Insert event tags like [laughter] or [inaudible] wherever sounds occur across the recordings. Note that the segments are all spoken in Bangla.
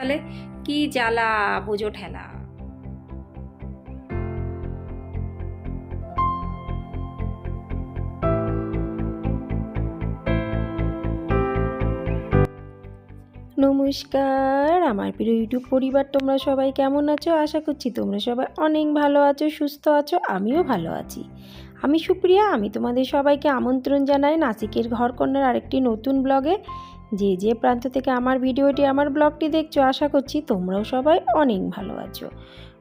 সালে কি জ্বালা, বোঝো ঠেলা। নমস্কার, আমার প্রিয় ইউটিউব পরিবার, তোমরা সবাই কেমন আছো? আশা করছি তোমরা সবাই অনেক ভালো আছো, সুস্থ আছো, আমিও ভালো আছি। আমি সুপ্রিয়া, আমি তোমাদের সবাইকে আমন্ত্রণ জানাই নাসিকের ঘরকন্যার আরেকটি নতুন ব্লগে। যে যে প্রান্ত থেকে আমার ভিডিওটি আমার ব্লগটি দেখছ, আশা করছি তোমরাও সবাই অনেক ভালো আছো।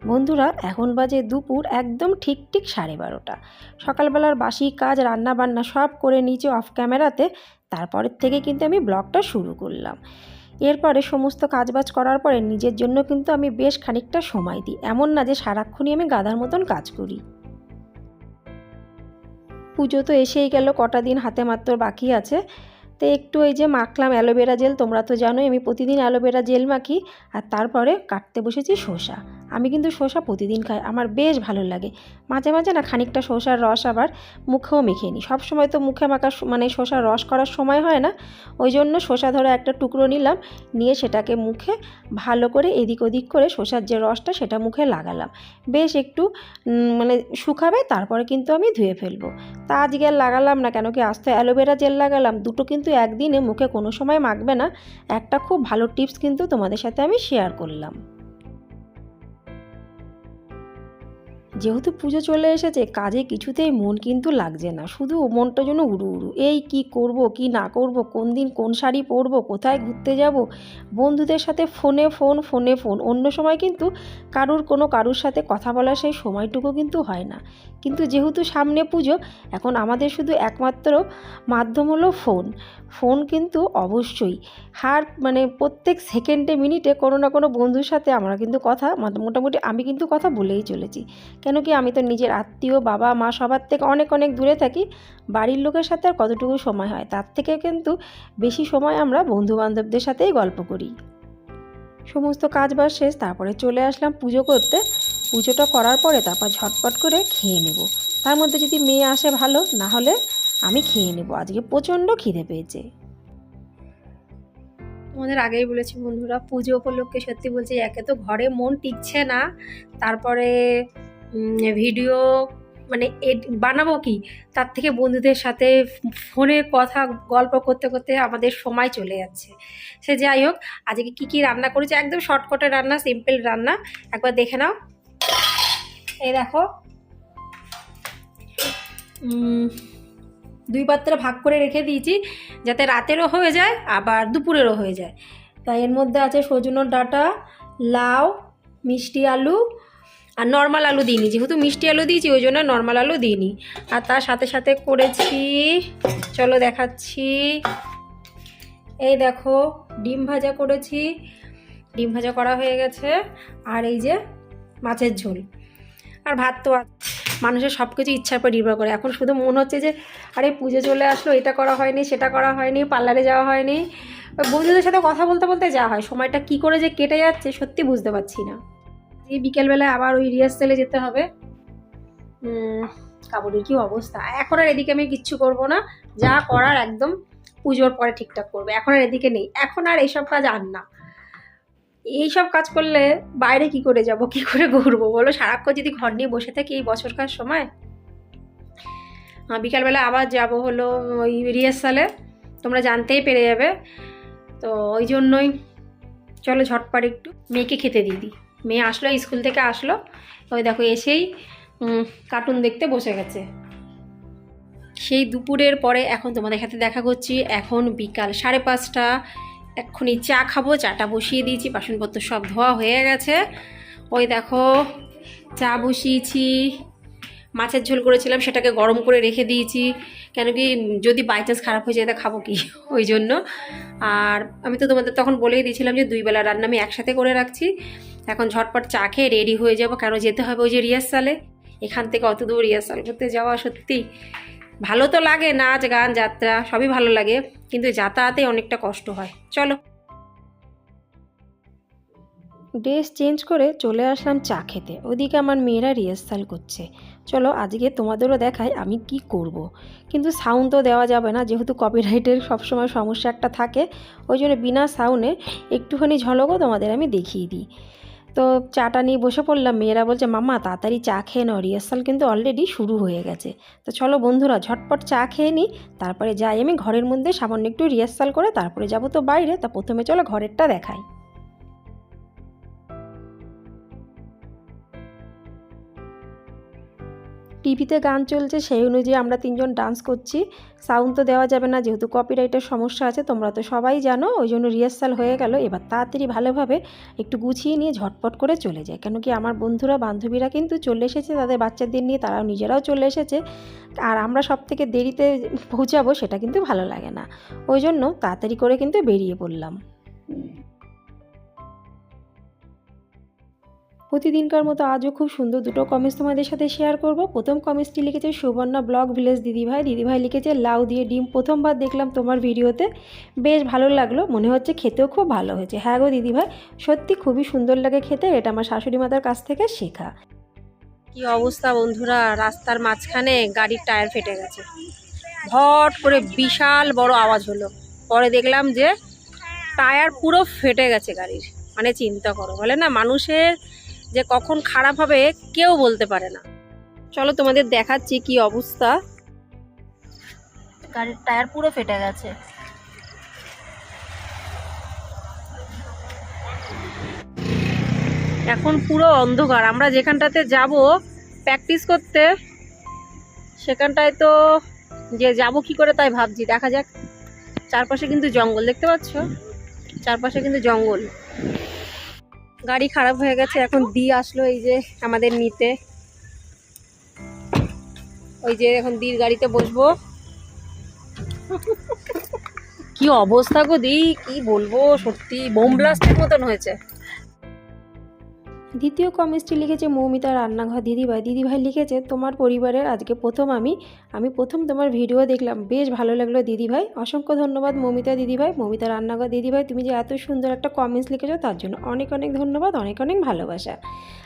বন্ধুরা, এখন বাজে দুপুর, একদম ঠিক ঠিক সাড়ে বারোটা। সকালবেলার বাসি কাজ রান্না বান্না সব করে নিচে অফ ক্যামেরাতে তারপরের থেকে কিন্তু আমি ব্লগটা শুরু করলাম। এরপরে সমস্ত কাজবাজ করার পরে নিজের জন্য কিন্তু আমি বেশ খানিকটা সময় দিই। এমন না যে সারাক্ষণই আমি গাধার মতন কাজ করি। পুজো তো এসেই গেল, কটা দিন হাতে মাত্র বাকি আছে। তো একটু ওই যে মাখলাম অ্যালোভেরা জেল, তোমরা তো জানোই আমি প্রতিদিন অ্যালোভেরা জেল মাখি, আর তারপরে কাটতে বসেছি শসা। আমি কিন্তু শসা প্রতিদিন খাই, আমার বেশ ভালো লাগে। মাঝে মাঝে না খানিকটা শসার রস আবার মুখেও মেখে নিই। সবসময় তো মুখে মাখা মানে শসার রস করার সময় হয় না, ওই জন্য শসা ধরে একটা টুকরো নিলাম, নিয়ে সেটাকে মুখে ভালো করে এদিক ওদিক করে শসার যে রসটা সেটা মুখে লাগালাম। বেশ একটু মানে শুকাবে, তারপরে কিন্তু আমি ধুয়ে ফেলব। তা আজকে আর লাগালাম না কেন কি, আস্তে অ্যালোভেরা জেল লাগালাম, দুটো কিন্তু একদিনে মুখে কোনো সময় মাখবে না। একটা খুব ভালো টিপস কিন্তু তোমাদের সাথে আমি শেয়ার করলাম। যেহেতু পুজো চলে এসেছে, কাজে কিছুতেই মন কিন্তু লাগছে না। শুধু মনটা যেন উড়ু উড়ু। এই কি করব, কি না করব, কোন দিন কোন শাড়ি পরবো, কোথায় ঘুরতে যাব? বন্ধুদের সাথে ফোনে ফোন ফোনে ফোন। অন্য সময় কিন্তু কারুর কোনো কারুর সাথে কথা বলার সেই সময়টুকু কিন্তু হয় না। কিন্তু যেহেতু সামনে পুজো, এখন আমাদের শুধু একমাত্র মাধ্যম হলো ফোন। ফোন কিন্তু অবশ্যই। হার মানে প্রত্যেক সেকেন্ডে, মিনিটে কোনো না কোনো বন্ধুর সাথে আমরা কিন্তু কথা মোটা- মোটামুটি আমি কিন্তু কথা বলেই চলেছি। কেন কি আমি তো নিজের আত্মীয়, বাবা, মা সবার থেকে অনেক অনেক দূরে থাকি। বাড়ির লোকের সাথে আর কতটুকু সময় হয়, তার থেকে কিন্তু বেশি সময় আমরা বন্ধু বান্ধবদের সাথেই গল্প করি। সমস্ত কাজ বাজ শেষ, তারপরে চলে আসলাম পুজো করতে। পুজোটা করার পরে তারপর ঝটপট করে খেয়ে নেব। তার মধ্যে যদি মেয়ে আসে ভালো, না হলে আমি খেয়ে নেব। আজকে প্রচণ্ড খিদে পেয়েছে। তোমাদের আগেই বলেছি বন্ধুরা, পুজো উপলক্ষে সত্যি বলছি, একে তো ঘরে মন টিকছে না। তারপরে ভিডিও মানে বানাবো কি? তার থেকে বন্ধুদের সাথে ফোনে কথা, গল্প করতে করতে আমাদের সময় চলে যাচ্ছে। সে যাই হোক, আজকে কি কী রান্না করেছি? একদম শর্টকটে রান্না সিম্পল রান্না। একবার দেখে নাও। এই দেখো। দুই পাত্র ভাগ করে রেখে দিয়েছি, যাতে রাতেরও হয়ে যায়, আবার দুপুরেরও হয়ে যায়। তাই এর মধ্যে আছে সজনের ডাঁটা, লাউ, মিষ্টি আলু আর নর্মাল আলু দিইনি, যেহেতু মিষ্টি আলু দিয়েছি, ওই জন্য নর্মাল আলু দিইনি। আর তার সাথে সাথে করেছি, চলো দেখাচ্ছি। এই দেখো, ডিম ভাজা করেছি। ডিম ভাজা করা হয়ে গেছে। আর এই যে মাছের ঝোল। আর ভাত তো। মানুষের সব কিছু ইচ্ছার উপর নির্ভর করে। এখন শুধু মনে হচ্ছে যে, আরে পুজো চলে আসলো, এটা করা হয়নি, সেটা করা হয়নি, পার্লারে যাওয়া হয়নি। বন্ধুদের সাথে কথা বলতে বলতে যাওয়া হয়, সময়টা কি করে যে কেটে যাচ্ছে, সত্যি বুঝতে পারছি না। এই বিকেলবেলায় আবার ওই রিহার্সেলে যেতে হবে। কাপড়ের কি অবস্থা? এখন আর এদিকে আমি কিচ্ছু করব না। যা করার একদম পুজোর পরে ঠিকঠাক করবে। এখন আর এদিকে নেই। এখন আর এইসব কাজ আর না। এইসব কাজ করলে বাইরে কি করে যাব, কি করে ঘুরবো বলো? সারাক্ষণ যদি ঘর নিয়ে বসে থাকি এই বছরকার সময়? বিকালবেলা আবার যাব হলো ওই রিহার্সালে তোমরা জানতেই পেরে যাবে। তো ওই জন্যই চলো ঝটপট একটু মেয়েকে খেতে দিয়ে দিই। মেয়ে আসলো স্কুল থেকে আসলো। ওই দেখো এসেই কার্টুন দেখতে বসে গেছে। সেই দুপুরের পরে এখন তোমাদের সাথে দেখা করছি। এখন বিকাল সাড়ে পাঁচটা। এক্ষুনি চা খাব, চাটা বসিয়ে দিয়েছি, বাসনপত্র সব ধোয়া হয়ে গেছে। ওই দেখো, চা বসিয়েছি। মাছের ঝোল করেছিলাম, সেটাকে গরম করে রেখে দিয়েছি। কেন কি, যদি বাই চান্স খারাপ হয়ে যায় তা খাব কি? [laughs] ওই জন্য। আর আমি তো তোমাদের তখন বলেই দিয়েছিলাম যে, দুই বেলা রান্না আমি একসাথে করে রাখছি। এখন ঝটপট চা খেয়ে রেডি হয়ে যাব, কেন যেতে হবে ওই যে রিহার্সালে এখান থেকে অত দূর রিহার্সাল করতে যাওয়া সত্যি ভালো তো লাগে, নাচ, গান, যাত্রা, সবই ভালো লাগে, কিন্তু যাতায়াতে অনেকটা কষ্ট হয়। চলো। ড্রেস চেঞ্জ করে চলে আসলাম চা খেতে। ওদিকে আমার মেয়েরা রিহার্সাল করছে। চলো, আজকে তোমাদেরও দেখাই আমি কি করব। কিন্তু সাউন্ড তো দেওয়া যাবে না, যেহেতু কপিরাইটের সবসময় সমস্যা একটা থাকে, ওই জন্য বিনা সাউন্ডে একটুখানি ঝলকও তোমাদের আমি দেখিয়ে দিই। তো চাটা নিয়ে বসে পড়লাম। মেয়েরা বলছে মামা তাড়াতাড়ি চা খেয়ে নাও। রিহার্সাল কিন্তু অলরেডি শুরু হয়ে গেছে। তো চলো বন্ধুরা, ঝটপট চা খেয়ে নিই তারপরে যাই আমি ঘরের মধ্যে। সামান্য একটু রিহার্সাল করে তারপরে যাব তো বাইরে। তা প্রথমে চলো ঘরেরটা দেখাই। টিভিতে গান চলছে, সেই অনুযায়ী আমরা তিনজন ডান্স করছি। সাউন্ড তো দেওয়া যাবে না, যেহেতু কপিরাইটের সমস্যা আছে, তোমরা তো সবাই জানো, ওই জন্য রিহার্সাল হয়ে গেল। এবার তাড়াতাড়ি ভালোভাবে একটু গুছিয়ে নিয়ে ঝটপট করে চলে যায়। কেন কি আমার বন্ধুরা, বান্ধবীরা কিন্তু চলে এসেছে, তাদের বাচ্চাদের নিয়ে, তারাও নিজেরাও চলে এসেছে। আর আমরা সব থেকে দেরিতে পৌঁছাবো, সেটা কিন্তু ভালো লাগে না। ওই জন্য তাড়াতাড়ি করে কিন্তু বেরিয়ে পড়লাম। প্রতিদিনকার মতো আজও খুব সুন্দর দুটো কমেন্টস তোমাদের সাথে শেয়ার করব। প্রথম কমেন্টসটি লিখেছে সুবর্ণা ব্লগ ভিলেজ দিদিভাই। দিদিভাই লিখেছে, লাউ দিয়ে ডিম প্রথমবার দেখলাম তোমার ভিডিওতে। বেশ ভালো লাগল। মনে হচ্ছে খেতেও খুব ভালো হয়েছে। হ্যাঁ গো দিদিভাই, সত্যি খুবই সুন্দর লাগে খেতে। এটা আমার শাশুড়ি মাতার কাছ থেকে শেখা। কি অবস্থা বন্ধুরা? রাস্তার মাঝখানে গাড়ির টায়ার ফেটে গেছে। ভট করে বিশাল বড় আওয়াজ হলো। পরে দেখলাম যে টায়ার পুরো ফেটে গেছে গাড়ির। মানে চিন্তা করো, বলে না? মানুষের যে কখন খারাপ হবে কেউ বলতে পারে না। চলো তোমাদের দেখাচ্ছি কি অবস্থা। গাড়ির টায়ার পুরো ফেটে গেছে। এখন পুরো অন্ধকার। আমরা যেখানটাতে যাব প্র্যাকটিস করতে সেখানটায় তো যে যাব কি করে তাই ভাবছি। দেখা যাক। চারপাশে কিন্তু জঙ্গল দেখতে পাচ্ছ? চারপাশে কিন্তু জঙ্গল। গাড়ি খারাপ হয়ে গেছে, এখন দি আসলো এই যে আমাদের নিতে। ওই যে এখন দির গাড়িতে বসবো। কি অবস্থা গো দি, কি বলব, সত্যি বোম ব্লাস্টের মতন হয়েছে। দ্বিতীয় কমেন্টটি লিখেছে মৌমিতা রান্নাঘর দিদিভাই। দিদিভাই লিখেছে, তোমার পরিবারের আজকে প্রথম আমি। আমি প্রথম তোমার ভিডিও দেখলাম। বেশ ভালো লাগল দিদিভাই। অসংখ্য ধন্যবাদ মৌমিতা দিদিভাই। মৌমিতা রান্নাঘর দিদিভাই, তুমি যে এত সুন্দর একটা কমেন্টস লিখেছো, তার জন্য অনেক অনেক ধন্যবাদ, অনেক অনেক ভালোবাসা।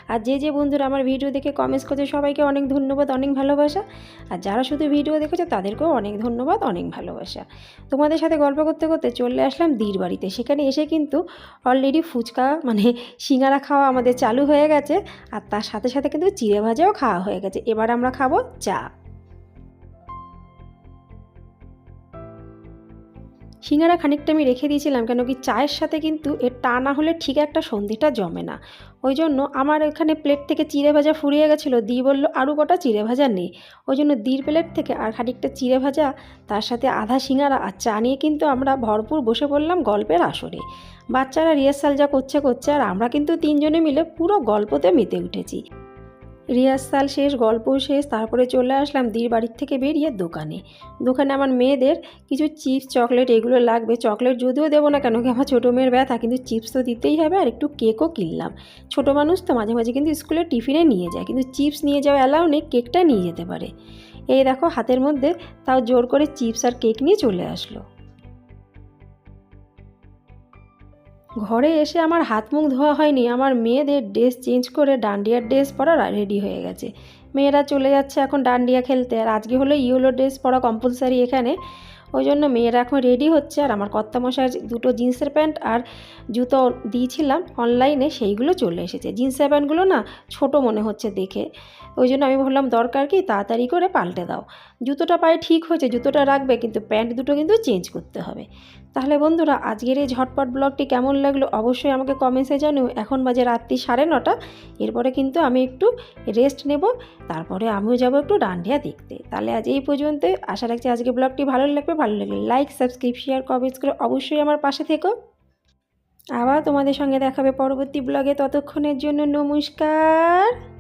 আর যে যে বন্ধুরা আমার ভিডিও দেখে কমেন্টস করছে, সবাইকে অনেক ধন্যবাদ, অনেক ভালোবাসা। আর যারা শুধু ভিডিও দেখেছে, তাদেরকেও অনেক ধন্যবাদ, অনেক ভালোবাসা। তোমাদের সাথে গল্প করতে করতে চলে আসলাম দীর বাড়িতে। সেখানে এসে কিন্তু অলরেডি ফুচকা মানে সিঙ্গারা খাওয়া আমাদের চালু হয়ে গেছে। আর তার সাথে সাথে কিন্তু চিড়ে ভাজাও খাওয়া হয়ে গেছে। এবার আমরা খাব চা। সিঙ্গারা খানিকটা আমি রেখে দিয়েছিলাম কেন কি চায়ের সাথে কিন্তু এর টা না হলে ঠিক একটা সন্ধিটা জমে না। ওই জন্য আমার এখানে প্লেট থেকে চিড়ে ভাজা ফুরিয়ে গেছিল, দি বলল আরও কটা চিড়ে ভাজা নেই ওই জন্য দির প্লেট থেকে আর খানিকটা চিড়ে ভাজা, তার সাথে আধা সিঙ্গারা আর চা নিয়ে কিন্তু আমরা ভরপুর বসে পড়লাম গল্পের আসরে। বাচ্চারা রিহার্সাল যা করছে করছে, আর আমরা কিন্তু তিনজনে মিলে পুরো গল্পতে মেতে উঠেছি। রিহার্সাল শেষ গল্প শেষ, তারপরে চলে আসলাম দির বাড়ির থেকে বেরিয়ে দোকানে। দোকানে আমার মেয়েদের কিছু চিপস, চকলেট, এগুলো লাগবে। চকলেট যদিও দেবো না কেন কি, আমার ছোটো মেয়ের ব্যথা, কিন্তু চিপস তো দিতেই হবে আর একটু কেকও কিনলাম। ছোটো মানুষ তো মাঝে মাঝে কিন্তু স্কুলে টিফিনে নিয়ে যায়, কিন্তু চিপস নিয়ে যাওয়া অ্যালাউ নেই, কেকটা নিয়ে যেতে পারে। এই দেখো, হাতের মধ্যে তাও জোর করে চিপস আর কেক নিয়ে চলে আসলো। ঘরে এসে আমার হাত মুখ ধোয়া হয়নি, আমার মেয়েদের ড্রেস চেঞ্জ করে ডান্ডিয়ার ড্রেস পরা রেডি হয়ে গেছে। মেয়েরা চলে যাচ্ছে এখন ডান্ডিয়া খেলতে, আর আজকে হলো ইয়েলো ড্রেস পরা কম্পালসারি এখানে। ওই জন্য মেয়েরা এখন রেডি হচ্ছে, আর আমার কর্তামশাই দুটো জিন্সের প্যান্ট আর জুতো দিয়েছিলাম অনলাইনে সেইগুলো চলে এসেছে। জিন্সের প্যান্টগুলো না ছোট মনে হচ্ছে দেখে। ওই জন্য আমি ভাবলাম, দরকার কি? তাড়াতাড়ি করে পাল্টে দাও। জুতোটা পায়ে ঠিক হয়েছে, জুতোটা রাখবে, কিন্তু প্যান্ট দুটো কিন্তু চেঞ্জ করতে হবে। তাহলে বন্ধুরা, আজকের এই ঝটপট ব্লগটি কেমন লাগল অবশ্যই আমাকে কমেন্টসে জানিও। এখন বাজে রাত্রি সাড়ে নটা। এরপরে কিন্তু আমি একটু রেস্ট নেব। তারপরে আমিও যাব একটু ডান্ডিয়া দেখতে। তাহলে আজ এই পর্যন্ত আশা রাখছি আজকে ব্লগটি ভালো লাগবে। ভালো লাগলে লাইক সাবস্ক্রাইব শেয়ার কমেন্টস করে অবশ্যই আমার পাশে থেকো। আবার তোমাদের সঙ্গে দেখাবে পরবর্তী ব্লগে। ততক্ষণের জন্য নমস্কার।